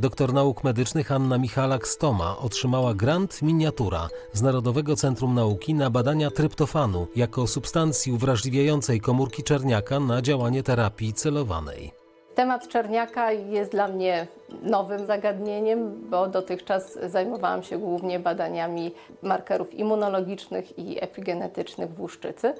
Doktor nauk medycznych Anna Michalak-Stoma otrzymała grant miniatura z Narodowego Centrum Nauki na badania tryptofanu jako substancji uwrażliwiającej komórki czerniaka na działanie terapii celowanej. Temat czerniaka jest dla mnie nowym zagadnieniem, bo dotychczas zajmowałam się głównie badaniami markerów immunologicznych i epigenetycznych w łuszczycy.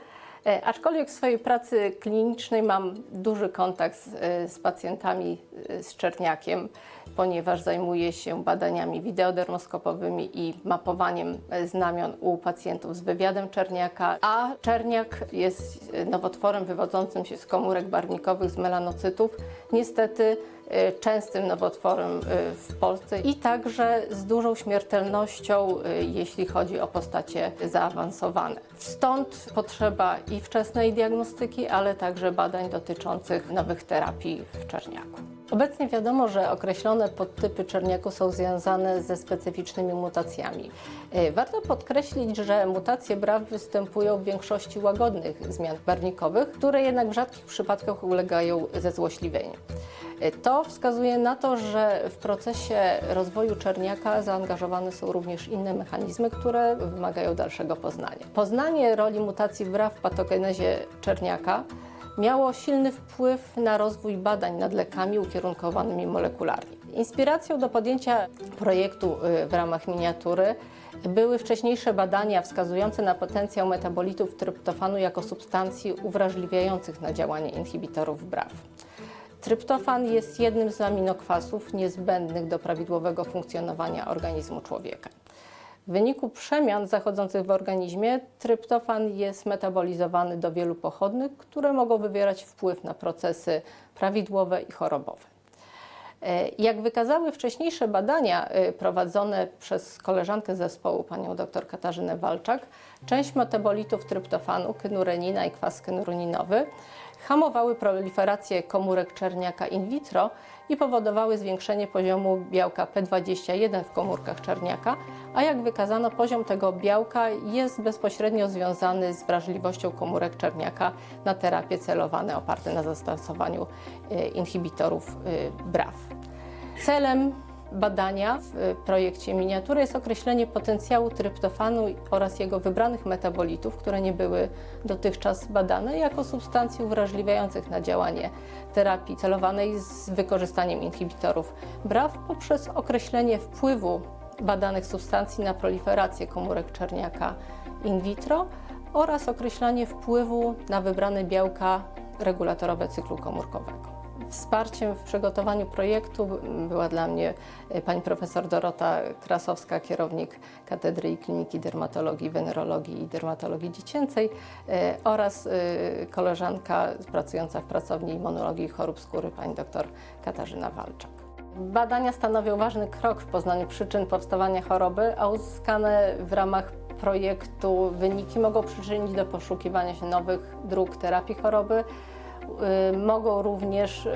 E, Aczkolwiek w swojej pracy klinicznej mam duży kontakt z, e, z pacjentami e, z czerniakiem, ponieważ zajmuję się badaniami wideodermoskopowymi i mapowaniem znamion u pacjentów z wywiadem czerniaka, a czerniak jest nowotworem wywodzącym się z komórek barwnikowych, z melanocytów. Niestety częstym nowotworem e, w Polsce i także z dużą śmiertelnością, e, jeśli chodzi o postacie zaawansowane. Stąd potrzeba i wczesnej diagnostyki, ale także badań dotyczących nowych terapii w czerniaku. Obecnie wiadomo, że określone podtypy czerniaku są związane ze specyficznymi mutacjami. E, Warto podkreślić, że mutacje BRAF występują w większości łagodnych zmian barwnikowych, które jednak w rzadkich przypadkach ulegają zezłośliwieniu. E, To wskazuje na to, że w procesie rozwoju czerniaka zaangażowane są również inne mechanizmy, które wymagają dalszego poznania. Poznanie roli mutacji BRAF w patogenezie czerniaka miało silny wpływ na rozwój badań nad lekami ukierunkowanymi molekularnie. Inspiracją do podjęcia projektu y, w ramach miniatury były wcześniejsze badania wskazujące na potencjał metabolitów tryptofanu jako substancji uwrażliwiających na działanie inhibitorów BRAF. Tryptofan jest jednym z aminokwasów niezbędnych do prawidłowego funkcjonowania organizmu człowieka. W wyniku przemian zachodzących w organizmie tryptofan jest metabolizowany do wielu pochodnych, które mogą wywierać wpływ na procesy prawidłowe i chorobowe. E, Jak wykazały wcześniejsze badania e, prowadzone przez koleżankę zespołu, panią dr Katarzynę Walczak, część metabolitów tryptofanu, kynurenina i kwas kynuruninowy hamowały proliferację komórek czerniaka in vitro i powodowały zwiększenie poziomu białka P21 w komórkach czerniaka, a jak wykazano, poziom tego białka jest bezpośrednio związany z wrażliwością komórek czerniaka na terapie celowane oparte na zastosowaniu e, inhibitorów e, BRAF. Celem badania w e, projekcie miniatury jest określenie potencjału tryptofanu oraz jego wybranych metabolitów, które nie były dotychczas badane, jako substancji uwrażliwiających na działanie terapii celowanej z wykorzystaniem inhibitorów BRAF poprzez określenie wpływu badanych substancji na proliferację komórek czerniaka in vitro oraz określanie wpływu na wybrane białka regulatorowe cyklu komórkowego. Wsparciem w przygotowaniu projektu była dla mnie e, pani profesor Dorota Krasowska, kierownik Katedry i Kliniki Dermatologii, Wenerologii i Dermatologii Dziecięcej e, oraz e, koleżanka pracująca w pracowni immunologii chorób skóry, pani dr Katarzyna Walczak. Badania stanowią ważny krok w poznaniu przyczyn powstawania choroby, a uzyskane w ramach projektu wyniki mogą przyczynić do poszukiwania się nowych dróg terapii choroby. Y, Mogą również y,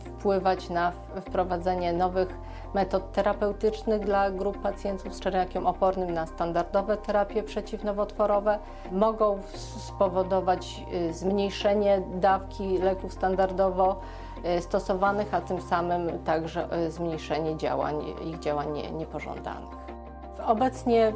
wpływać na wprowadzenie nowych metod terapeutycznych dla grup pacjentów z czerniakiem opornym na standardowe terapie przeciwnowotworowe. Mogą spowodować y, zmniejszenie dawki leków standardowo stosowanych, a tym samym także zmniejszenie działań, ich działań nie- niepożądanych. Obecnie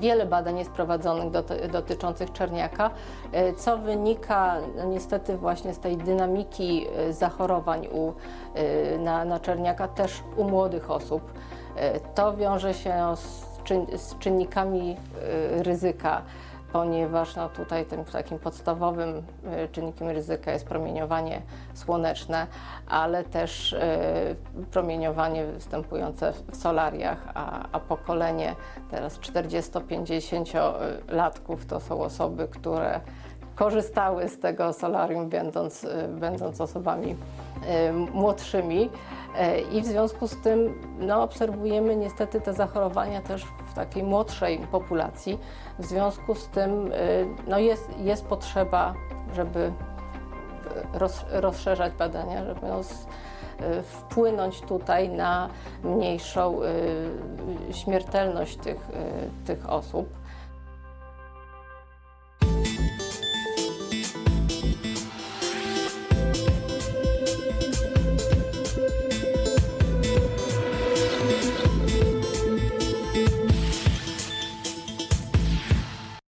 wiele badań jest prowadzonych doty- dotyczących czerniaka, e, co wynika no, niestety właśnie z tej dynamiki e, zachorowań u, e, na, na czerniaka też u młodych osób. E, To wiąże się z, czyn, z czynnikami e, ryzyka ponieważ no, tutaj tym takim podstawowym e, czynnikiem ryzyka jest promieniowanie słoneczne, ale też e, promieniowanie występujące w solariach, a, a pokolenie teraz 40-50-latków to są osoby, które korzystały z tego solarium, będąc, e, będąc osobami młodszymi. I w związku z tym no, obserwujemy niestety te zachorowania też w takiej młodszej populacji. W związku z tym y, no, jest, jest potrzeba, żeby y, roz, rozszerzać badania, żeby y, wpłynąć tutaj na mniejszą śmiertelność tych, tych osób.